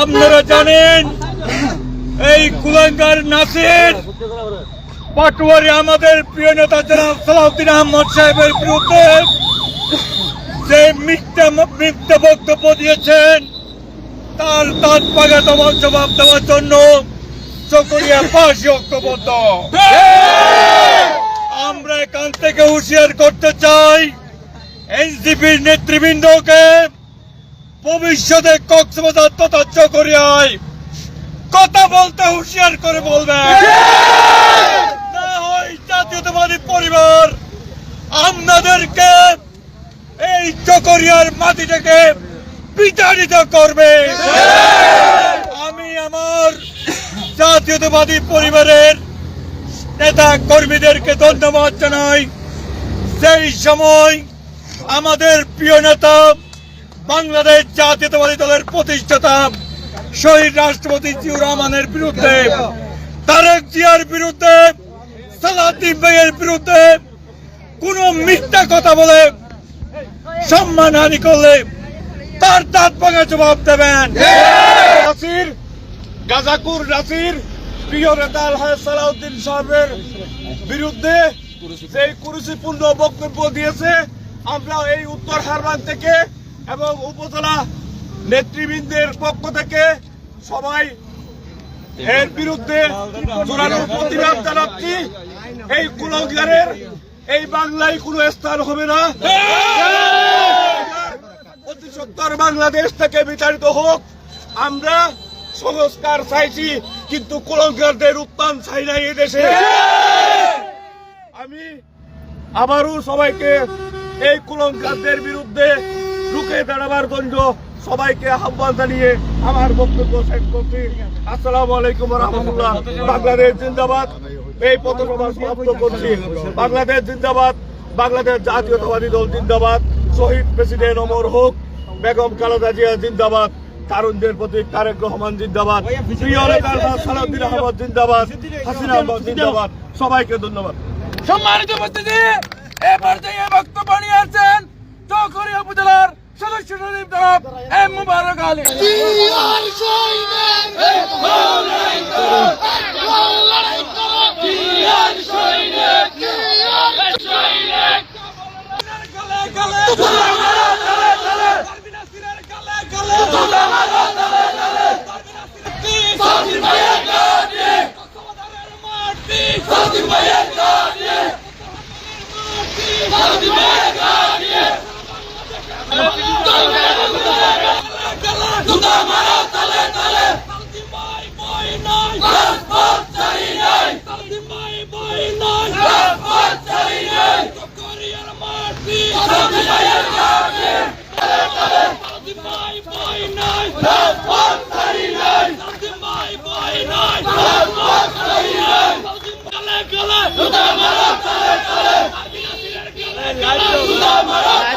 আপনারা জানেন, এই কুলাঙ্গার নাসির পাটুয়ারি আমাদের প্রিয় নেতা জনাব সালাউদ্দিন আহমদ সাহেবের বিরুদ্ধে যে মিথ্যা মিথ্যা বক্তব্য দিয়েছেন, তার তার পাগা দেওয়ার জবাব দেওয়ার জন্য চকরিয়া পাশে ঐক্যবদ্ধ। আমরা এখান থেকে হুঁশিয়ার করতে চাই, এনসিপির নেতৃবৃন্দকে ভবিষ্যতে কক্সবাজার তথা চকরিয়ায় কথা বলতে হুঁশিয়ার করে বলবেন না জাতীয়তাবাদী পরিবার আপনাদেরকে এই চকরিয়ার মাটিটাকে বিতাড়িত করবে। আমি আমার জাতীয়তাবাদী পরিবারের নেতা কর্মীদেরকে ধন্যবাদ জানাই। সেই সময় আমাদের প্রিয় নেতা বাংলাদেশ জাতীয়তাবাদী দলের প্রতিষ্ঠাতা শহীদ রাষ্ট্রপতি জিউর রহমানের বিরুদ্ধে, তারেক জিয়ার বিরুদ্ধে সালাদ্দিন ভাইয়ের বিরুদ্ধে কোন মিথ্যা কথা বলে সম্মানহানি করলে তার দাঁত ভাঙা জবাব দেবেন। গাজাকুর নাসির প্রিয় নেতা সালাউদ্দিন সাহেবের বিরুদ্ধে যে কুরুচিপূর্ণ বক্তব্য দিয়েছে, আমরা এই উত্তর হারবান থেকে এবং উপজেলা নেতৃবৃন্দের পক্ষ থেকে সবাই এর বিরুদ্ধে প্রতিবাদ জানাচ্ছি। এই কুলঙ্গারের এই বাংলায় কোনো স্থান হবে না। অতি সত্তর বাংলাদেশ থেকে বিতাড়িত হোক, আমরা সংস্কার চাইছি, কিন্তু কুলঙ্গারদের উত্থান চাই না এই দেশে। আমি আবারও সবাইকে এই কুলঙ্কারদের বিরুদ্ধে রুখে দাঁড়াবার জন্য সবাইকে আহ্বান জানিয়ে আমার বক্তব্য শেষ করছি। আসসালামু আলাইকুম রহমতুল্লাহ। বাংলাদেশ জিন্দাবাদ। এই পথসভা সমাপ্ত করছি। বাংলাদেশ জিন্দাবাদ। বাংলাদেশ জাতীয়তাবাদী দল জিন্দাবাদ। শহীদ প্রেসিডেন্ট অমর হোক, বেগম খালেদা জিয়া জিন্দাবাদ। তারুণদের প্রতি তারেক রহমান জিন্দাবাদ। প্রিয় আহমদ জিন্দাবাদ। হাসিনা আহমদ জিন্দাবাদ। সবাইকে ধন্যবাদ। সম্মানিত উপস্থিতি, এ পর্যায়ে সচিব জনাব এম মুবারক আলী Allahu